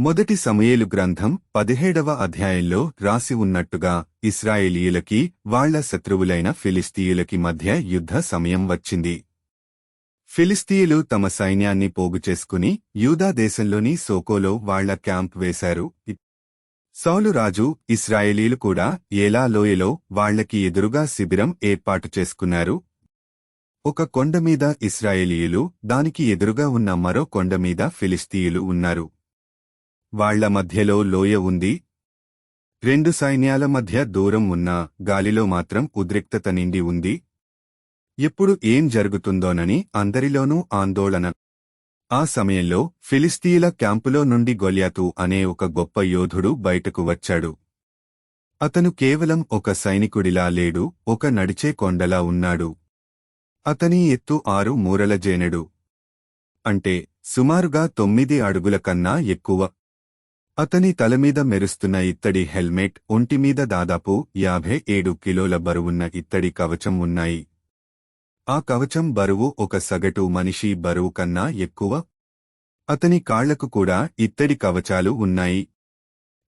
మొదటి సమయేలు గ్రంథం పదిహేడవ అధ్యాయంలో రాసి ఉన్నట్టుగా ఇస్రాయేలీయులకి వాళ్ళ శత్రువులైన ఫిలిస్తీయులకి మధ్య యుద్ధ సమయం వచ్చింది. ఫిలిస్తీయులు తమ సైన్యాన్ని పోగుచేసుకుని యూదాదేశంలోని సోకోలో వాళ్ళ క్యాంప్ వేశారు. సౌలు రాజు ఇస్రాయేలీలు కూడా ఏలా లోయలో వాళ్ళకి ఎదురుగా శిబిరం ఏర్పాటు చేసుకున్నారు. ఒక కొండమీద ఇస్రాయేలీయులు దానికి ఎదురుగా ఉన్న మరో కొండమీద ఫిలిస్తీయులు ఉన్నారు. వాళ్ళ మధ్యలో లోయ ఉంది. రెండు సైన్యాల మధ్య దూరం ఉన్నా గాలిలో మాత్రం ఉద్రిక్తత నిండి ఉంది. ఎప్పుడు ఏం జరుగుతుందోనని అందరిలోనూ ఆందోళన. ఆ సమయంలో ఫిలిస్తీయుల క్యాంపులో నుండి గొల్యాతు అనే ఒక గొప్ప యోధుడు బయటకు వచ్చాడు. అతను కేవలం ఒక సైనికుడిలా లేడు ఒక నడిచే కొండలా ఉన్నాడు. అతని ఎత్తు ఆరు మూరల జేనెడు. అంటే సుమారుగా తొమ్మిది అడుగుల కన్నా ఎక్కువ. అతని తలమీద మెరుస్తున్న ఇత్తడి హెల్మెట్ ఒంటిమీద దాదాపు యాభై ఏడు కిలోల బరువున్న ఇత్తడి కవచం ఉన్నాయి. ఆ కవచం బరువు ఒక సగటు మనిషి బరువు కన్నా ఎక్కువ. అతని కాళ్ళకు కూడా ఇత్తడి కవచాలు ఉన్నాయి.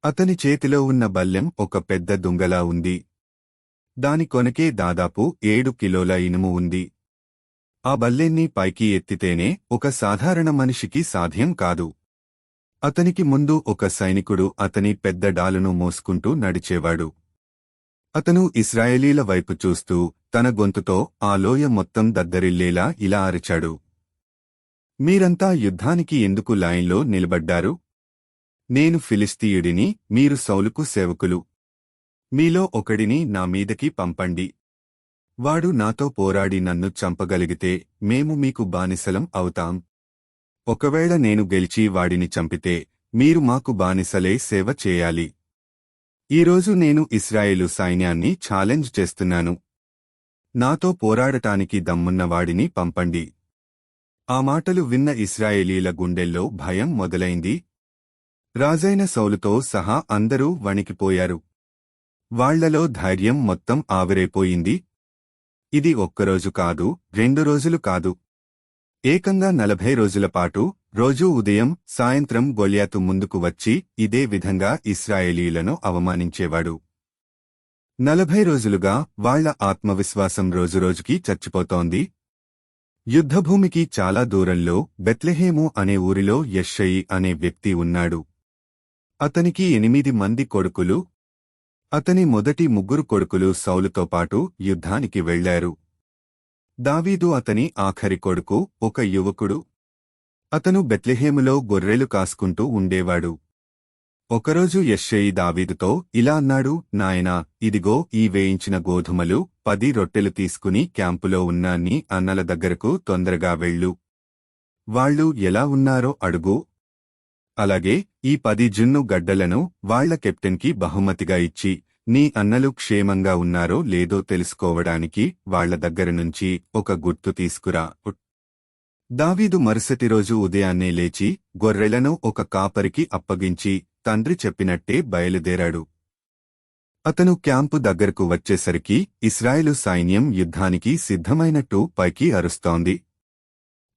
అతని చేతిలో ఉన్న బల్లెం ఒక పెద్ద దుంగలా ఉంది. దాని కొనకే దాదాపు ఏడు కిలోల ఇనుము ఉంది. ఆ బల్లెన్ని పైకి ఎత్తితేనే ఒక సాధారణ మనిషికి సాధ్యం కాదు. అతనికి ముందు ఒక సైనికుడు అతని పెద్ద డాలును మోసుకుంటూ నడిచేవాడు. అతను ఇస్రాయేలీల వైపు చూస్తూ తన గొంతుతో ఆ లోయ మొత్తం దద్దరిల్లేలా ఇలా అరిచాడు. మీరంతా యుద్ధానికి ఎందుకు లైన్లో నిలబడ్డారు? నేను ఫిలిస్తీయుడిని మీరు సౌలుకు సేవకులు. మీలో ఒకడిని నా మీదకి పంపండి. వాడు నాతో పోరాడి నన్ను చంపగలిగితే మేము మీకు బానిసలం అవుతాం. ఒకవేళ నేను గెలిచి వాడిని చంపితే మీరు మాకు బానిసలే సేవ చేయాలి. ఈరోజు నేను ఇస్రాయేలు సైన్యాన్ని ఛాలెంజ్ చేస్తున్నాను. నాతో పోరాడటానికి దమ్మున్న వాడిని పంపండి. ఆ మాటలు విన్న ఇస్రాయేలీల గుండెల్లో భయం మొదలైంది. రాజైన సౌలుతో సహా అందరూ వణికిపోయారు. వాళ్ళలో ధైర్యం మొత్తం ఆవిరైపోయింది. ఇది ఒక్కరోజు కాదు రెండు రోజులు కాదు. ఏకంగా నలభై రోజుల పాటు రోజూ ఉదయం సాయంత్రం గొల్యాతు ముందుకు వచ్చి ఇదే విధంగా ఇస్రాయేలీలను అవమానించేవాడు. నలభై రోజులుగా వాళ్ళ ఆత్మవిశ్వాసం రోజురోజుకీ చచ్చిపోతోంది. యుద్ధభూమికి చాలా దూరంలో బెత్లెహేము అనే ఊరిలో యెషయి అనే వ్యక్తి ఉన్నాడు. అతనికి ఎనిమిది మంది కొడుకులు అతని మొదటి ముగ్గురు కొడుకులు సౌలుతో పాటు యుద్ధానికి వెళ్ళారు దావీదు అతని ఆఖరి కొడుకు ఒక యువకుడు. అతను బెత్లెహేములో గొర్రెలు కాసుకుంటూ ఉండేవాడు. ఒకరోజు యశ్షయి దావీదుతో ఇలా అన్నాడు నాయనా ఇదిగో ఈ వేయించిన గోధుమలు పది రొట్టెలు తీసుకుని క్యాంపులో ఉన్న నీ అన్నల దగ్గరకు తొందరగా వెళ్ళు. వాళ్ళు ఎలా ఉన్నారో అడుగు. అలాగే ఈ పది జున్ను గడ్డలను వాళ్ళ కెప్టెన్కి బహుమతిగా ఇచ్చి నీ అన్నలు క్షేమంగా ఉన్నారో లేదో తెలుసుకోవడానికి వాళ్ళ దగ్గర నుంచి ఒక గుర్తు తీసుకురా. దావీదు మరుసటి రోజు ఉదయాన్నే లేచి గొర్రెలను ఒక కాపరికి అప్పగించి తండ్రి చెప్పినట్టే బయలుదేరాడు. అతను క్యాంపు దగ్గరకు వచ్చేసరికి ఇస్రాయేలు సైన్యం యుద్ధానికి సిద్ధమైనట్టు పైకి అరుస్తోంది.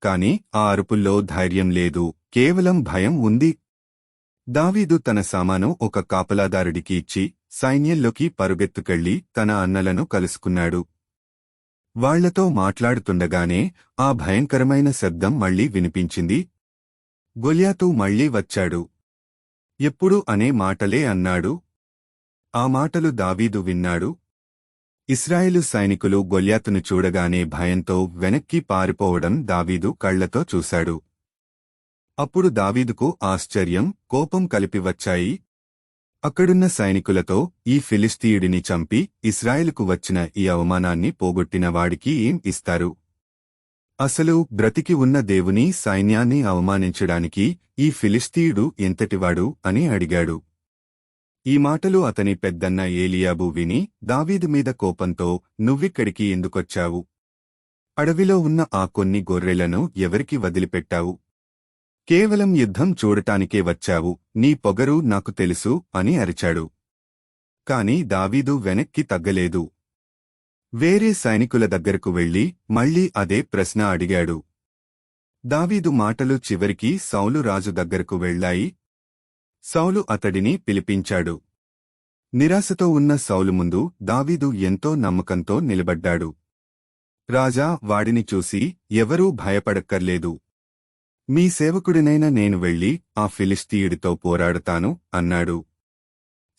కాని ఆ అరుపుల్లో ధైర్యం లేదు కేవలం భయం ఉంది దావీదు తన సామాను ఒక కాపలాదారుడికి ఇచ్చి సైన్యంలోకి పరుగెత్తుకెళ్ళి తన అన్నలను కలుసుకున్నాడు. వాళ్ళతో మాట్లాడుతుండగానే ఆ భయంకరమైన శబ్దం మళ్ళీ వినిపించింది. గొల్యాతు మళ్ళీ వచ్చాడు. ఎప్పుడు అనే మాటలే అన్నాడు. ఆ మాటలు దావీదు విన్నాడు. ఇస్రాయేలు సైనికులు గొల్యాతును చూడగానే భయంతో వెనక్కి పారిపోవడం దావీదు కళ్ళతో చూశాడు. అప్పుడు దావీదుకు ఆశ్చర్యం కోపం కలిపి వచ్చాయి. అక్కడున్న సైనికులతో ఈ ఫిలిస్తీయుడిని చంపి ఇస్రాయేలుకు వచ్చిన ఈ అవమానాన్ని పోగొట్టిన వాడికి ఏం ఇస్తారు? అసలు బ్రతికి ఉన్న దేవుని సైన్యాన్ని అవమానించడానికి ఈ ఫిలిస్తీయుడు ఎంతటివాడు అని అడిగాడు. ఈ మాటలు అతని పెద్దన్న ఏలియాబు విని దావీదు మీద కోపంతో నువ్విక్కడికి ఎందుకొచ్చావు? అడవిలో ఉన్న ఆ కొన్ని గొర్రెలను ఎవరికి వదిలిపెట్టావు? కేవలం యుద్ధం చూడటానికే వచ్చావు నీ పొగరు నాకు తెలుసు అని అరిచాడు. కాని దావీదు వెనక్కి తగ్గలేదు. వేరే సైనికుల దగ్గరకు వెళ్ళి మళ్ళీ అదే ప్రశ్న అడిగాడు. దావీదు మాటలు చివరికి సౌలు రాజు దగ్గరకు వెళ్ళాయి. సౌలు అతడిని పిలిపించాడు. నిరాశతో ఉన్న సౌలు ముందు దావీదు ఎంతో నమ్మకంతో నిలబడ్డాడు. రాజా వాడిని చూసి ఎవరూ భయపడక్కర్లేదు. మీ సేవకుడినైన నేను వెళ్ళి ఆ ఫిలిస్తీయుడితో పోరాడతాను అన్నాడు.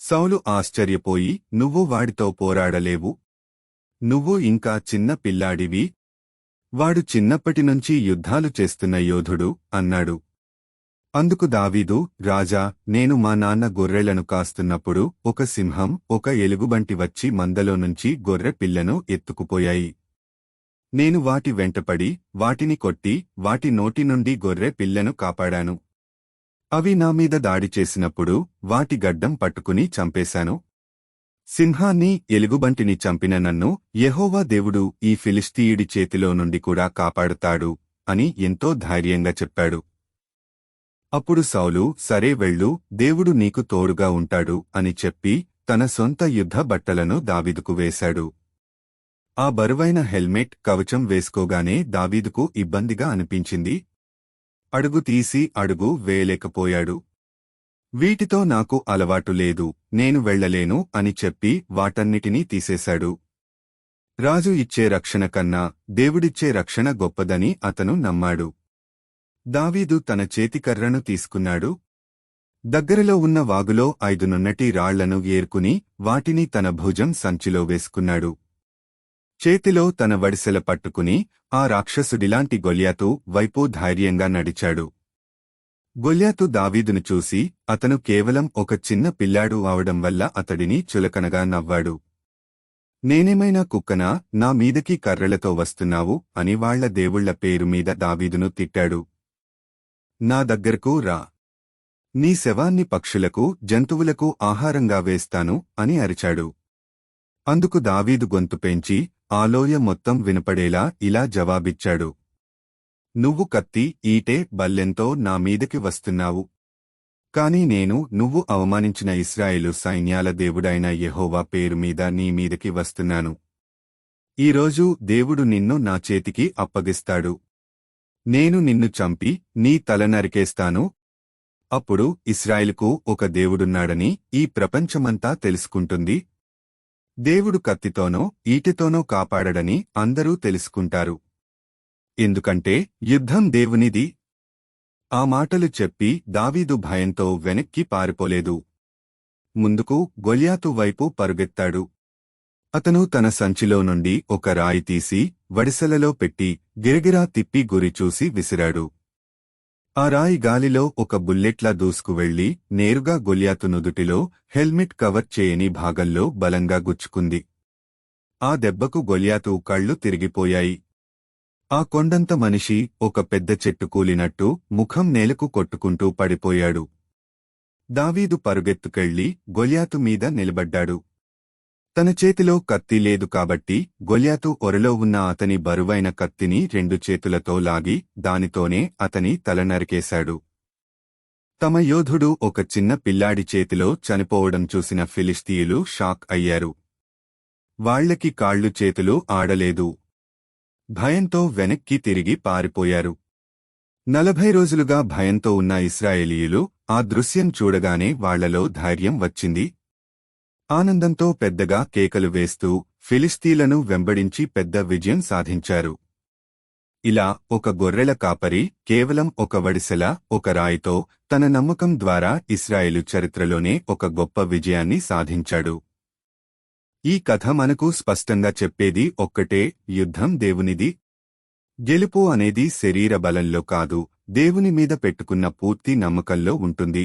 సౌలు ఆశ్చర్యపోయి నువ్వు వాడితో పోరాడలేవు. నువ్వు ఇంకా చిన్న పిల్లాడివి. వాడు చిన్నప్పటినుంచి యుద్ధాలు చేస్తున్న యోధుడు అన్నాడు. అందుకు దావీదు రాజా నేను మా నాన్న గొర్రెలను కాస్తున్నప్పుడు ఒక సింహం ఒక ఎలుగుబంటి వచ్చి మందలో నుంచి గొర్రె పిల్లను ఎత్తుకుపోయాయి. నేను వాటి వెంటపడి వాటిని కొట్టి వాటి నోటి నుండి గొర్రె పిల్లను కాపాడాను. అవి నా మీద దాడి చేసినప్పుడు వాటి గడ్డం పట్టుకుని చంపేశాను. సింహాన్ని ఎలుగుబంటిని చంపిన నన్ను యహోవా దేవుడు ఈ ఫిలిస్తీయుడి చేతిలో నుండి కూడా కాపాడుతాడు అని ఎంతో ధైర్యంగా చెప్పాడు. అప్పుడు సౌలు సరే వెళ్ళు దేవుడు నీకు తోడుగా ఉంటాడు అని చెప్పి తన సొంత యుద్ధ బట్టలను దావీదుకు వేశాడు. ఆ బరువైన హెల్మెట్ కవచం వేసుకోగానే దావీదుకు ఇబ్బందిగా అనిపించింది. అడుగు తీసి అడుగు వేయలేకపోయాడు. వీటితో నాకు అలవాటు లేదు నేను వెళ్ళలేను అని చెప్పి వాటన్నిటినీ తీసేశాడు. రాజు ఇచ్చే రక్షణ కన్నా దేవుడిచ్చే రక్షణ గొప్పదని అతను నమ్మాడు. దావీదు తన చేతికర్రను తీసుకున్నాడు. దగ్గరలో ఉన్న వాగులో ఐదు నున్నటి రాళ్ళను ఏర్కుని వాటిని తన భుజం సంచిలో వేసుకున్నాడు. చేతిలో తన వడిసెల పట్టుకుని ఆ రాక్షసుడిలాంటి గొల్యాతు వైపు ధైర్యంగా నడిచాడు. గొల్యాతు దావీదును చూసి అతను కేవలం ఒక చిన్న పిల్లాడు అవడం వల్ల అతడిని చులకనగా నవ్వాడు. నేనేమైనా కుక్కనా? నా మీదకి కర్రలతో వస్తున్నావు అని వాళ్ళ దేవుళ్ళ పేరు మీద దావీదును తిట్టాడు. నా దగ్గరకు రా. నీ శవాన్ని పక్షులకు జంతువులకు ఆహారంగా వేస్తాను అని అరిచాడు. అందుకు దావీదు గొంతు పెంచి ఆలోయ మొత్తం వినపడేలా ఇలా జవాబిచ్చాడు. నువ్వు కత్తి ఈటే బల్లెంతో నా మీదకి వస్తున్నావు. కాని నేను నువ్వు అవమానించిన ఇస్రాయేలు సైన్యాల దేవుడైన యెహోవా పేరు మీద నీ మీదకి వస్తున్నాను. ఈరోజు దేవుడు నిన్ను నా చేతికి అప్పగిస్తాడు. నేను నిన్ను చంపి నీ తల నరికేస్తాను. అప్పుడు ఇస్రాయిల్కు ఒక దేవుడున్నాడని ఈ ప్రపంచమంతా తెలుసుకుంటుంది దేవుడు కత్తితోనో ఈటెతోనో కాపాడడని అందరూ తెలుసుకుంటారు. ఎందుకంటే యుద్ధం దేవునిది. ఆ మాటలు చెప్పి దావీదు భయంతో వెనక్కి పారిపోలేదు. ముందుకు గొల్యాతు వైపు పరుగెత్తాడు. అతను తన సంచిలో నుండి ఒక రాయి తీసి వడిసెలలో పెట్టి గిరగిరా తిప్పి గురి చూసి విసిరాడు. ఆ రాయి గాలిలో ఒక బుల్లెట్లా దూసుకువెళ్ళి నేరుగా గొలియాతు నుదుటిలో హెల్మెట్ కవర్ చేయని భాగంలో బలంగా గుచ్చుకుంది. ఆ దెబ్బకు గొలియాతు కళ్ళు తిరిగిపోయాయి. ఆ కొండంత మనిషి ఒక పెద్ద చెట్టు కూలినట్టు ముఖం నేలకు కొట్టుకుంటూ పడిపోయాడు. దావీదు పరుగెత్తుకెళ్ళి గొలియాతు మీద నిలబడ్డాడు. తన చేతిలో కత్తి లేదు కాబట్టి గొల్యాతు ఒరలో ఉన్న అతని బరువైన కత్తిని రెండు చేతులతో లాగి దానితోనే అతని తల నరికేశాడు. తమ యోధుడు ఒక చిన్న పిల్లాడి చేతిలో చనిపోవడం చూసిన ఫిలిస్తీయులు షాక్ అయ్యారు. వాళ్ళకి కాళ్ళు చేతులు ఆడలేదు. భయంతో వెనక్కి తిరిగి పారిపోయారు. నలభై రోజులుగా భయంతో ఉన్న ఇస్రాయేలీయులు ఆ దృశ్యం చూడగానే వాళ్ళలో ధైర్యం వచ్చింది. ఆనందంతో పెద్దగా కేకలు వేస్తూ ఫిలిస్తీలను వెంబడించి పెద్ద విజయం సాధించారు. ఇలా ఒక గొర్రెల కాపరి కేవలం ఒక వడిసెల ఒక రాయితో తన నమ్మకం ద్వారా ఇస్రాయేలు చరిత్రలోనే ఒక గొప్ప విజయాన్ని సాధించాడు. ఈ కథ మనకు స్పష్టంగా చెప్పేది ఒక్కటే యుద్ధం దేవునిది. గెలుపు అనేది శరీర బలంలో కాదు దేవుని మీద పెట్టుకున్న పూర్తి నమ్మకంలో ఉంటుంది.